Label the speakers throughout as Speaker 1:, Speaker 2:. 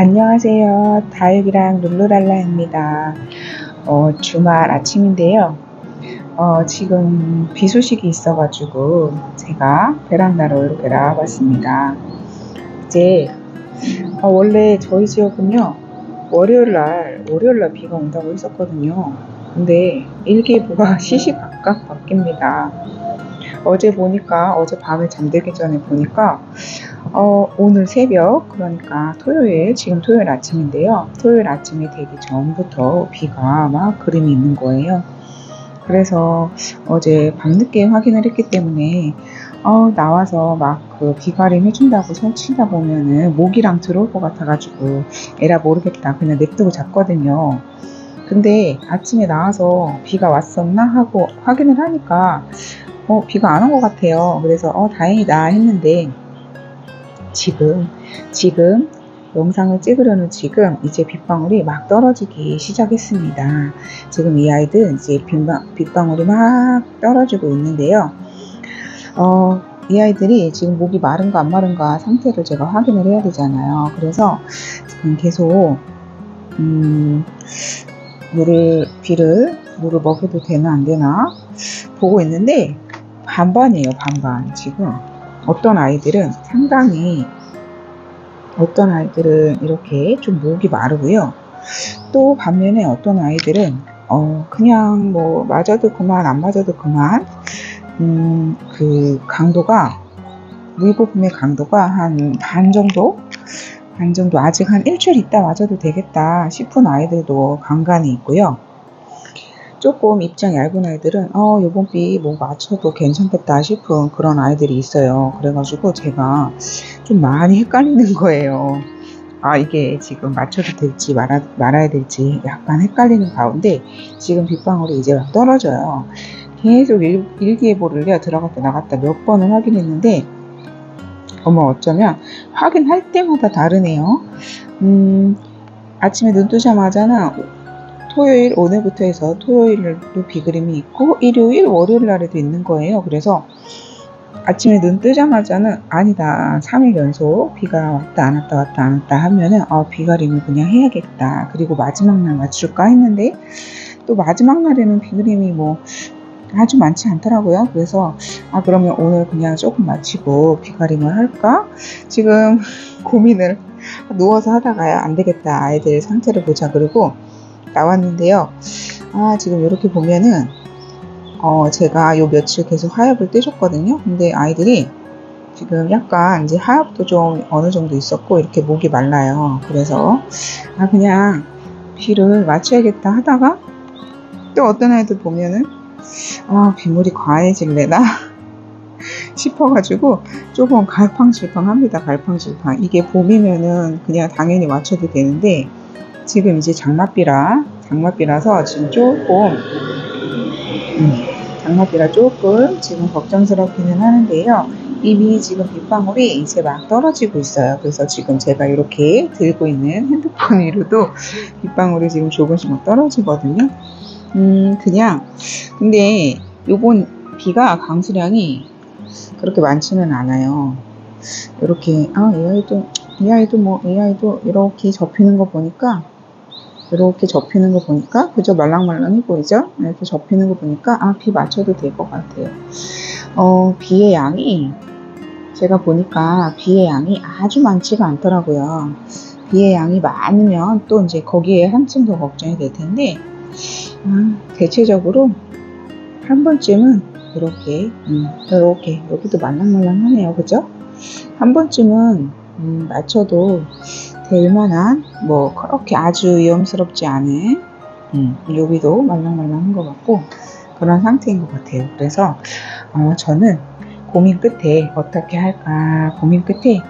Speaker 1: 안녕하세요. 다육이랑 룰루랄라입니다. 어, 주말 아침인데요. 어, 지금 비 소식이 있어가지고 제가 베란다로 이렇게 나와봤습니다. 이제 어, 원래 저희 지역은요 월요일 날 월요일 날 비가 온다고 했었거든요. 근데 일기예보가 시시각각 바뀝니다. 어제 보니까 어제 밤에 잠들기 전에 보니까 어, 오늘 새벽 그러니까 토요일 지금 토요일 아침인데요. 토요일 아침이 되기 전부터 비가 막 그림이 있는 거예요. 그래서 어제 밤늦게 확인을 했기 때문에 어, 나와서 막 그 비가림 해준다고 설치다 보면은 모기랑 들어올 것 같아가지고 에라 모르겠다 그냥 냅두고 잤거든요. 근데 아침에 나와서 비가 왔었나 하고 확인을 하니까 어, 비가 안 온 것 같아요. 그래서 어, 다행이다 했는데 지금 지금 영상을 찍으려는 지금 이제 빗방울이 막 떨어지기 시작했습니다. 지금 이 아이들 이제 빗방, 빗방 울이 막 떨어지고 있는데요. 어, 이 아이들이 지금 목이 마른가 안 마른가 상태를 제가 확인을 해야 되잖아요. 그래서 지금 계속 음, 물을 비를 물을 먹여도 되나 안 되나 보고 있는데 반반이에요 반반 지금 어떤 아이들은 상당히 어떤 아이들은 이렇게 좀 목이 마르고요. 또 반면에 어떤 아이들은 어 그냥 뭐 맞아도 그만 안 맞아도 그만 음 그 강도가 물거품의 강도가 한 반 정도 반 정도 아직 한 일주일 있다 맞아도 되겠다 싶은 아이들도 간간히 있고요. 조금 입장 얇은 아이들은 어 요번 비 뭐 맞춰도 괜찮겠다 싶은 그런 아이들이 있어요. 그래가지고 제가 좀 많이 헷갈리는 거예요. 아 이게 지금 맞춰도 될지 말아, 말아야 될지 약간 헷갈리는 가운데 지금 빗방울이 이제 막 떨어져요. 계속 일, 일기예보를요 들어갔다 나갔다 몇 번을 확인했는데 어머 어쩌면 확인할 때마다 다르네요. 음 아침에 눈 뜨자마자는 토요일 오늘부터 해서 토요일도 비그림이 있고 일요일 월요일 날에도 있는 거예요. 그래서 아침에 눈 뜨자마자는 아니다 3일 연속 비가 왔다 안 왔다 왔다 안 왔다 하면은 어, 비가림을 그냥 해야겠다. 그리고 마지막 날 맞출까 했는데 또 마지막 날에는 비그림이 뭐 아주 많지 않더라고요. 그래서 아 그러면 오늘 그냥 조금 마치고 비가림을 할까? 지금 고민을 누워서 하다가요 안 되겠다 아이들 상태를 보자 그리고 나왔는데요. 아 지금 이렇게 보면은 어 제가 요 며칠 계속 하엽을 떼줬거든요. 근데 아이들이 지금 약간 이제 하엽도 좀 어느 정도 있었고 이렇게 목이 말라요. 그래서 아 그냥 비를 맞춰야겠다 하다가 또 어떤 아이들 보면은 아 빗물이 과해질래나 싶어가지고 조금 갈팡질팡합니다. 갈팡질팡 이게 봄이면은 그냥 당연히 맞춰도 되는데 지금 이제 장맛비라 장맛비라서 지금 조금 음, 장맛비라 조금 지금 걱정스럽기는 하는데요. 이미 지금 빗방울이 이제 막 떨어지고 있어요. 그래서 지금 제가 이렇게 들고 있는 핸드폰 위로도 빗방울이 지금 조금씩 막 떨어지거든요. 음, 그냥 근데 요번 비가 강수량이 그렇게 많지는 않아요. 이렇게 아, 이 아이도 이 아이도 뭐 이 아이도 이렇게 접히는 거 보니까 이렇게 접히는 거 보니까 그저 말랑말랑해 보이죠? 이렇게 접히는 거 보니까 아 비 맞춰도 될 것 같아요. 어 비의 양이 제가 보니까 비의 양이 아주 많지가 않더라고요. 비의 양이 많으면 또 이제 거기에 한층 더 걱정이 될 텐데 아, 대체적으로 한 번쯤은 이렇게 음, 이렇게 여기도 말랑말랑하네요, 그죠? 한 번쯤은 음, 맞춰도 될 만한 뭐 그렇게 아주 위험스럽지 않은 음, 여기도 말랑말랑한 것 같고 그런 상태인 것 같아요. 그래서 어, 저는 고민 끝에 어떻게 할까 고민 끝에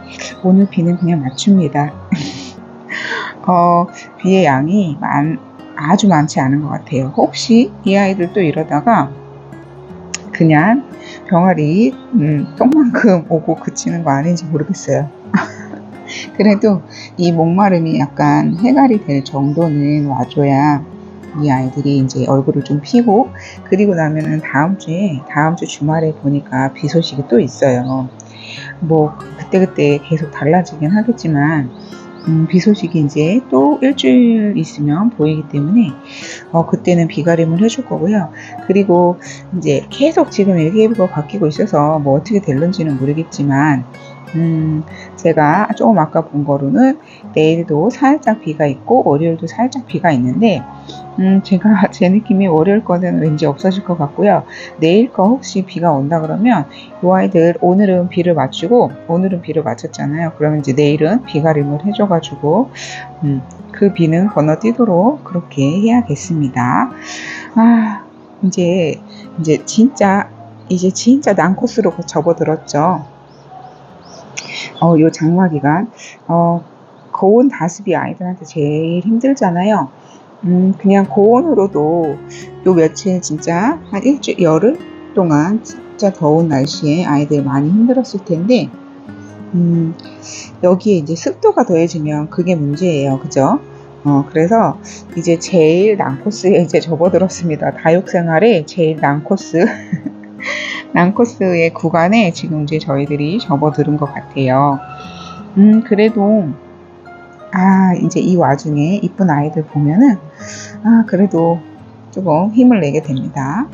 Speaker 1: 오늘 비는 그냥 맞춥니다. 어, 비의 양이 많, 아주 많지 않은 것 같아요. 혹시 이 아이들도 이러다가 그냥 병아리 음, 똥만큼 오고 그치는 거 아닌지 모르겠어요. 그래도 이 목마름이 약간 해갈이 될 정도는 와줘야 이 아이들이 이제 얼굴을 좀 피고 그리고 나면은 다음 주에 다음 주 주말에 보니까 비 소식이 또 있어요. 뭐 그때그때 계속 달라지긴 하겠지만 음, 비 소식이 이제 또 일주일 있으면 보이기 때문에 어, 그때는 비가림을 해줄 거고요. 그리고 이제 계속 지금 일기예보가 바뀌고 있어서 뭐 어떻게 될는지는 모르겠지만 음, 제가 조금 아까 본 거로는 내일도 살짝 비가 있고 월요일도 살짝 비가 있는데 음, 제가 제 느낌이 월요일 거는 왠지 없어질 것 같고요. 내일 거 혹시 비가 온다 그러면 이 아이들 오늘은 비를 맞추고 오늘은 비를 맞췄잖아요. 그러면 이제 내일은 비가림을 해줘가지고 음, 그 비는 건너뛰도록 그렇게 해야겠습니다. 아 이제 이제 진짜 이제 진짜 난코스로 접어들었죠. 어, 요 장마 기간, 어, 고온 다습이 아이들한테 제일 힘들잖아요. 음, 그냥 고온으로도 요 며칠 진짜 한 일주일, 열흘 동안 진짜 더운 날씨에 아이들 많이 힘들었을 텐데, 음, 여기에 이제 습도가 더해지면 그게 문제예요. 그죠? 어, 그래서 이제 제일 난코스에 이제 접어들었습니다. 다육 생활에 제일 난코스. 난코스의 구간에 지금 이제 저희들이 접어들은 것 같아요. 음, 그래도, 아, 이제 이 와중에 이쁜 아이들 보면은, 아, 그래도 조금 힘을 내게 됩니다.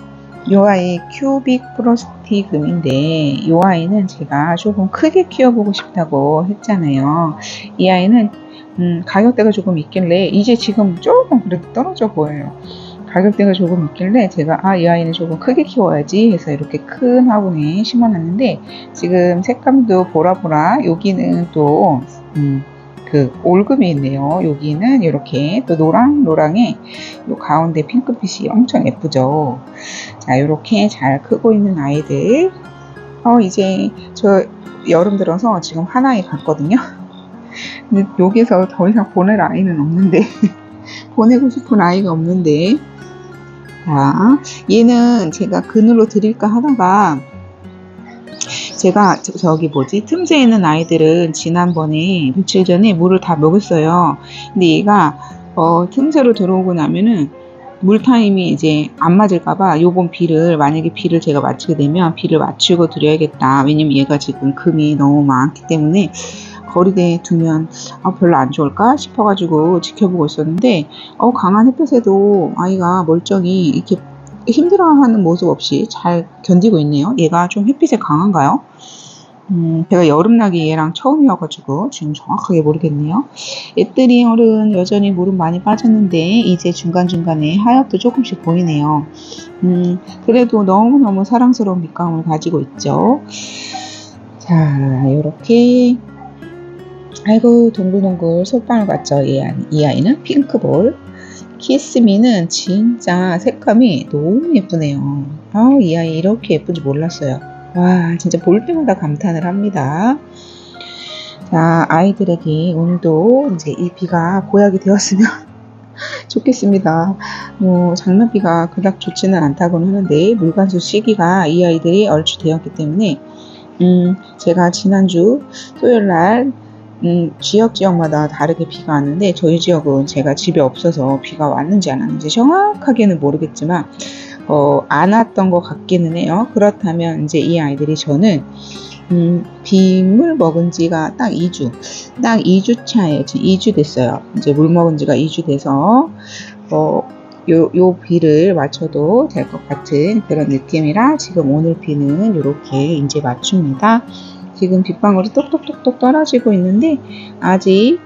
Speaker 1: 이 아이 큐빅 프로스티 금인데 이 아이는 제가 조금 크게 키워보고 싶다고 했잖아요. 이 아이는 음, 가격대가 조금 있길래 이제 지금 조금 그래도 떨어져 보여요. 가격대가 조금 있길래 제가 아 이 아이는 조금 크게 키워야지 해서 이렇게 큰 화분에 심어놨는데 지금 색감도 보라보라 여기는 또 음, 그 올금이 있네요. 여기는 이렇게 또 노랑 노랑해 요 가운데 핑크빛이 엄청 예쁘죠. 자 이렇게 잘 크고 있는 아이들 어 이제 저 여름 들어서 지금 하나에 갔거든요. 근데 여기서 더 이상 보낼 아이는 없는데 보내고 싶은 아이가 없는데 자, 얘는 제가 그늘로 드릴까 하다가 제가 저, 기 뭐지 틈새 있는 아이들은 지난번에 며칠 전에 물을 다 먹였어요. 근데 얘가 어, 틈새로 들어오고 나면은 물 타임이 이제 안 맞을까봐 요번 비를 만약에 비를 제가 맞추게 되면 비를 맞추고 드려야겠다. 왜냐면 얘가 지금 금이 너무 많기 때문에 거리대에 두면 아, 별로 안 좋을까 싶어가지고 지켜보고 있었는데 어, 강한 햇볕에도 아이가 멀쩡히 이렇게 힘들어하는 모습 없이 잘 견디고 있네요. 얘가 좀 햇빛에 강한가요? 음, 제가 여름나기 얘랑 처음이어가지고 지금 정확하게 모르겠네요. 애들이 얼은 여전히 물은 많이 빠졌는데 이제 중간중간에 하엽도 조금씩 보이네요. 음, 그래도 너무너무 사랑스러운 밑감을 가지고 있죠. 자, 이렇게 아이고 동글동글 솔방울 같죠? 이, 이 아이는 핑크볼. 키스미는 진짜 색감이 너무 예쁘네요. 아우 이 아이 이렇게 예쁜지 몰랐어요. 와 진짜 볼 때마다 감탄을 합니다. 자 아이들에게 오늘도 이제 이 비가 고약이 되었으면 좋겠습니다. 뭐 장난비가 그닥 좋지는 않다고는 하는데 물관수 시기가 이 아이들이 얼추 되었기 때문에 음 제가 지난주 토요일 날 음, 지역 지역마다 다르게 비가 왔는데 저희 지역은 제가 집에 없어서 비가 왔는지 안 왔는지 정확하게는 모르겠지만 어, 안 왔던 것 같기는 해요. 그렇다면 이제 이 아이들이 저는 음, 빗물 먹은 지가 딱 2주, 딱 2주 차에 지금 2주 됐어요. 이제 물 먹은 지가 2주 돼서 어, 요, 요 비를 맞춰도 될 것 같은 그런 느낌이라 지금 오늘 비는 이렇게 이제 맞춥니다. 지금 빗방울이 똑똑똑똑 떨어지고 있는데 아직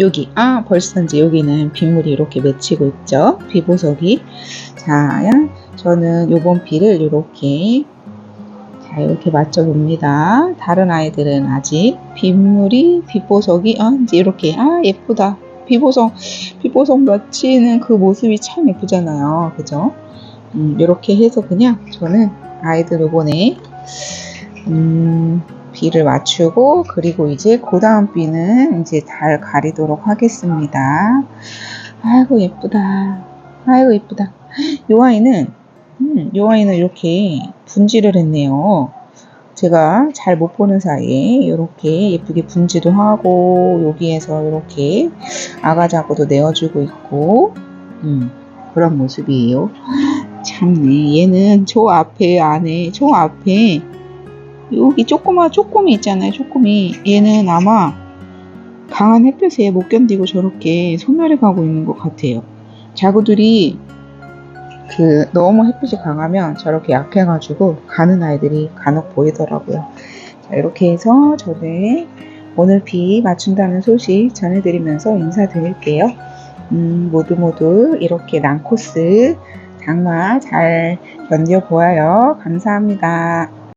Speaker 1: 여기 아 벌써 이제 여기는 빗물이 이렇게 맺히고 있죠? 비 보석이. 자 저는 요번 비를 이렇게 자 이렇게 맞춰 봅니다. 다른 아이들은 아직 빗물이 빗보석이 아 이제 이렇게 아 예쁘다. 비보석 비보석 맺히는 그 모습이 참 예쁘잖아요. 그죠? 음, 이렇게 해서 그냥 저는 아이들 요번에 음, 비를 맞추고 그리고 이제 그 다음 비는 이제 달 가리도록 하겠습니다. 아이고 예쁘다. 아이고 예쁘다. 요 아이는 음, 요 아이는 이렇게 분지를 했네요. 제가 잘 못 보는 사이에 이렇게 예쁘게 분지도 하고 여기에서 이렇게 아가자고도 내어주고 있고 음, 그런 모습이에요. 참네 얘는 저 앞에 안에 저 앞에 여기 조그마 쪼꼬미 있잖아요. 쪼꼬미. 얘는 아마 강한 햇볕에 못 견디고 저렇게 소멸해 가고 있는 것 같아요. 자구들이 그 너무 햇빛이 강하면 저렇게 약해가지고 가는 아이들이 간혹 보이더라고요. 자, 이렇게 해서 저는 오늘 비 맞춘다는 소식 전해드리면서 인사드릴게요. 음, 모두 모두 이렇게 난코스 장마 잘 견뎌보아요. 감사합니다.